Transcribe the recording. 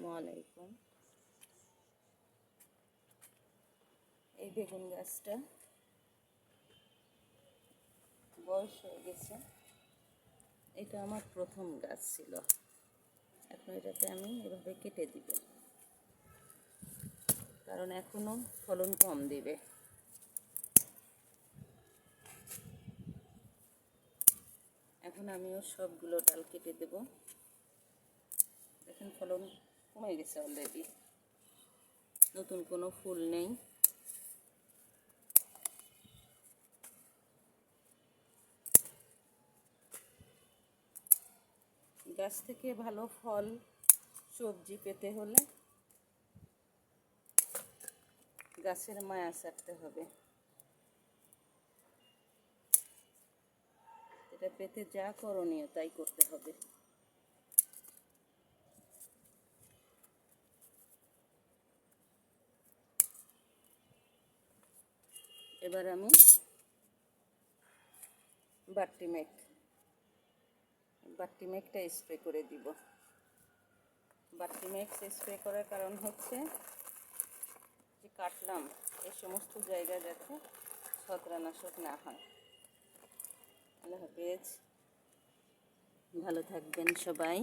আসসালামু আলাইকুম। এই বেগুন গাছটা বয়স হয়ে গেছে। এটা আমার প্রথম গাছ ছিল। এখন এটাকে আমি এভাবে কেটে দিব। কারণ এখনও ফলন কম দিবে। এখন আমিও সবগুলো ডাল কেটে দেব। দেখেন ফলন কমে গেছে অলরেডি নতুন কোনো ফুল নেই। গাছ থেকে ভালো ফল, সবজি পেতে হলে গাছের মায়া ছাড়তে হবে। এটা পেতে যা করণীয় তাই করতে হবে। এবার আমি বাট্টি মেঘ বাট্টি মেঘটা স্প্রে করে দিব। বাট্টি মেঘ স্প্রে করার কারণ হচ্ছে যে কাটলাম, এই সমস্ত জায়গা যাতে ছত্রানাশক না হয়। আল্লাহ হাফেজ। ভালো থাকবেন সবাই।